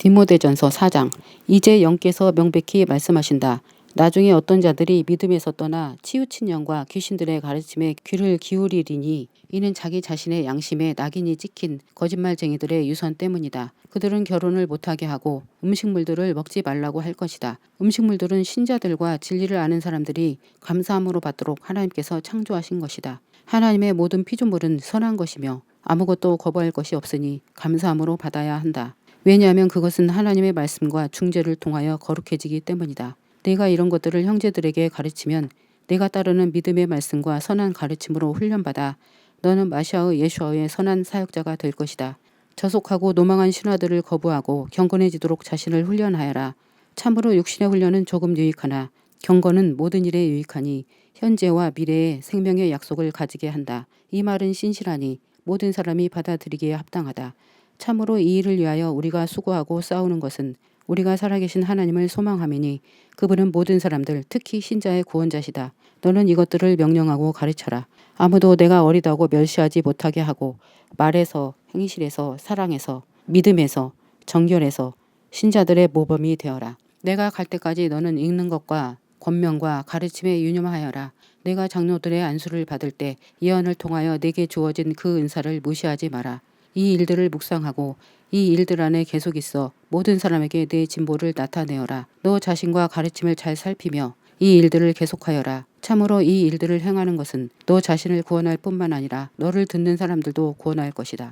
디모데전서 4장 이제 영께서 명백히 말씀하신다. 나중에 어떤 자들이 믿음에서 떠나 치우친 영과 귀신들의 가르침에 귀를 기울이리니 이는 자기 자신의 양심에 낙인이 찍힌 거짓말쟁이들의 유선 때문이다. 그들은 결혼을 못하게 하고 음식물들을 먹지 말라고 할 것이다. 음식물들은 신자들과 진리를 아는 사람들이 감사함으로 받도록 하나님께서 창조하신 것이다. 하나님의 모든 피조물은 선한 것이며 아무것도 거부할 것이 없으니 감사함으로 받아야 한다. 왜냐하면 그것은 하나님의 말씀과 중재를 통하여 거룩해지기 때문이다. 내가 이런 것들을 형제들에게 가르치면 내가 따르는 믿음의 말씀과 선한 가르침으로 훈련받아 너는 마시아의 예수아의 선한 사역자가 될 것이다. 저속하고 노망한 신화들을 거부하고 경건해지도록 자신을 훈련하여라. 참으로 육신의 훈련은 조금 유익하나 경건은 모든 일에 유익하니 현재와 미래의 생명의 약속을 가지게 한다. 이 말은 신실하니 모든 사람이 받아들이기에 합당하다. 참으로 이 일을 위하여 우리가 수고하고 싸우는 것은 우리가 살아계신 하나님을 소망함이니 그분은 모든 사람들 특히 신자의 구원자시다. 너는 이것들을 명령하고 가르쳐라. 아무도 내가 어리다고 멸시하지 못하게 하고 말에서 행실에서 사랑에서 믿음에서 정결에서 신자들의 모범이 되어라. 내가 갈 때까지 너는 읽는 것과 권명과 가르침에 유념하여라. 내가 장로들의 안수를 받을 때 예언을 통하여 내게 주어진 그 은사를 무시하지 마라. 이 일들을 묵상하고 이 일들 안에 계속 있어 모든 사람에게 내 진보를 나타내어라. 너 자신과 가르침을 잘 살피며 이 일들을 계속하여라. 참으로 이 일들을 행하는 것은 너 자신을 구원할 뿐만 아니라 너를 듣는 사람들도 구원할 것이다.